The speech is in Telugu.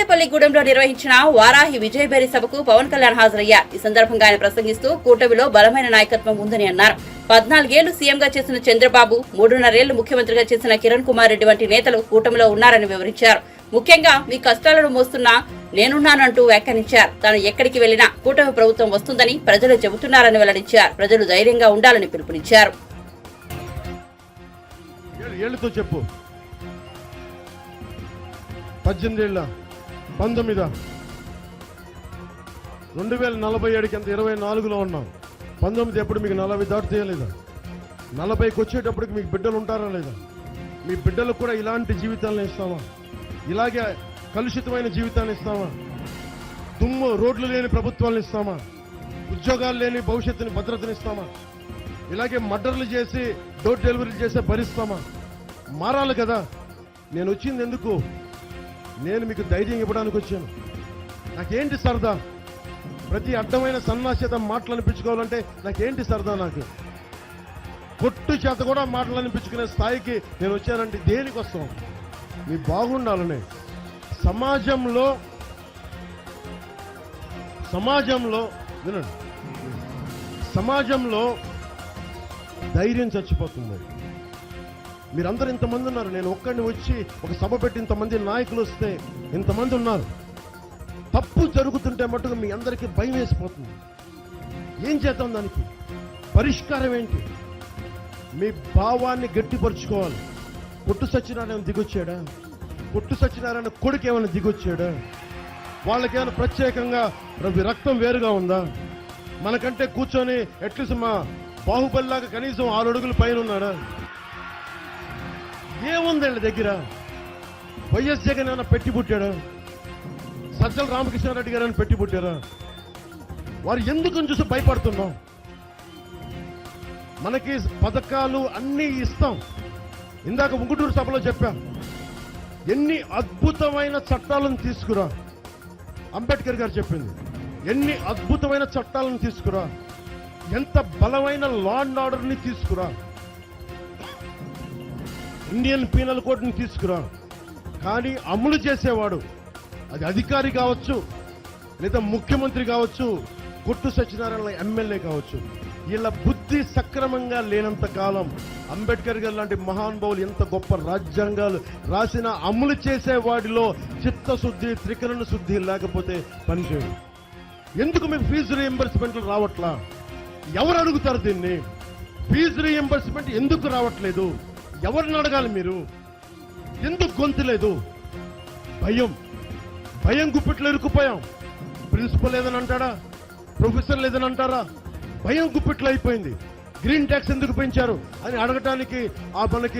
తాడేపల్లిగూడెంలో నిర్వహించిన వారాహి విజయభేరి సభకు పవన్ కళ్యాణ్ హాజరయ్యారు ఈ సందర్భంగా ఆయన ప్రసంగిస్తూ కూటమిలో బలమైన నాయకత్వం ఉందని అన్నారు. పద్నాలుగేళ్ళు సీఎంగా చేసిన చంద్రబాబు మూడున్నరేళ్ళు ముఖ్యమంత్రిగా చేసిన కిరణ్ కుమార్ రెడ్డి వంటి నేతలు కూటమిలో ఉన్నారని వివరించారు. ముఖ్యంగా మీ కష్టాలను మోస్తున్నా నేనున్నానంటూ వ్యాఖ్యానించారు. తాను ఎక్కడికి వెళ్ళినా కూటమి ప్రభుత్వం వస్తుందని ప్రజలు చెబుతున్నారని వెల్లడించారు. ప్రజలు ధైర్యంగా ఉండాలని పిలుపునిచ్చారు. చెప్పు. పద్దెనిమిది ఏళ్ళ పంతొమ్మిదా. రెండు వేల నలభై ఏడుకి అంత ఇరవై నాలుగులో ఉన్నాం. పంతొమ్మిది ఎప్పుడు మీకు నలభై దాటుతేయలేదా నలభైకి వచ్చేటప్పటికి మీకు బిడ్డలు ఉంటారా లేదా? మీ బిడ్డలకు కూడా ఇలాంటి జీవితాలను ఇస్తామా ఇలాగే కలుషితమైన జీవితాన్ని ఇస్తామా దుమ్ము రోడ్లు లేని ప్రభుత్వాలను ఇస్తామా ఉద్యోగాలు లేని భవిష్యత్తుని భద్రతని ఇస్తామా ఇలాగే మర్డర్లు చేసి డోర్ డెలివరీ చేసే భరిస్తామా మారాలి కదా. నేను వచ్చింది ఎందుకు? నేను మీకు ధైర్యం ఇవ్వడానికి వచ్చాను. నాకేంటి సరదా? ప్రతి అడ్డమైన సన్నాస్యత మాటలు అనిపించుకోవాలంటే నాకేంటి సరదా నాకు? కొట్టు చేత కూడా మాటలు అనిపించుకునే స్థాయికి నేను వచ్చానంటే దేనికోసం? మీ బాగుండాలని. సమాజంలో సమాజంలో వినండి. సమాజంలో ధైర్యం చచ్చిపోతుంది. మీరందరూ ఇంతమంది ఉన్నారు. నేను ఒక్కడిని వచ్చి ఒక సభ పెట్టి ఇంతమంది నాయకులు వస్తే ఇంతమంది ఉన్నారు. తప్పు జరుగుతుంటే మటుకు మీ అందరికీ భయం వేసిపోతుంది. ఏం చేద్దాం దానికి? పరిష్కారం ఏంటి? మీ భావాన్ని గట్టిపరుచుకోవాలి. పుట్టు సత్యనారాయణ దిగొచ్చాడా? పుట్టు సత్యనారాయణ కొడుకు ఏమైనా దిగొచ్చాడా? వాళ్ళకేమైనా ప్రత్యేకంగా రవి రక్తం వేరుగా ఉందా? మనకంటే కూర్చొని అట్లీస్ట్ మా బాహుబలిలాగా కనీసం ఆరు అడుగుల పైన ఉన్నాడా? ఏముంది వీళ్ళ దగ్గర? వైఎస్ జగన్ ఏమైనా పెట్టి పుట్టాడా? సజ్జల రామకృష్ణారెడ్డి గారు పెట్టి పుట్టారా? వారు ఎందుకు చూసి భయపడుతున్నాం? మనకి పథకాలు అన్నీ ఇస్తాం. ఇందాక ఉంగుటూరు సభలో చెప్పాం. ఎన్ని అద్భుతమైన చట్టాలను తీసుకురా? అంబేద్కర్ గారు చెప్పింది. ఎన్ని అద్భుతమైన చట్టాలను తీసుకురా? ఎంత బలమైన లా అండ్ ఆర్డర్ని తీసుకురా? ఇండియన్ పీనల్ కోడ్ని తీసుకురా కానీ అమలు చేసేవాడు అది అధికారి కావచ్చు లేదా ముఖ్యమంత్రి కావచ్చు కొట్టు సత్యనారాయణ ఎమ్మెల్యే కావచ్చు. వీళ్ళ బుద్ధి సక్రమంగా లేనంత కాలం అంబేద్కర్ గారు లాంటి మహానుభావులు ఎంత గొప్ప రాజ్యాంగాలు రాసిన అమలు చేసే వాటిలో చిత్తశుద్ధి త్రికరణ శుద్ధి లేకపోతే పనిచేయదు ఎందుకు మీకు ఫీజు రీఎంబర్స్మెంట్లు రావట్లా? ఎవరు అడుగుతారు దీన్ని? ఫీజు రీఎంబర్స్మెంట్ ఎందుకు రావట్లేదు? ఎవరిని అడగాలి మీరు? ఎందుకు గొంతు లేదు? భయం. భయం గుప్పిట్లో ఇరుక్కుపోయాం. ప్రిన్సిపల్ ఏదని అంటాడా? ప్రొఫెసర్ లేదని అంటారా? భయం గుప్పిట్లో అయిపోయింది. గ్రీన్ ట్యాక్స్ ఎందుకు పెంచారు? అని అడగటానికి ఆ మనకి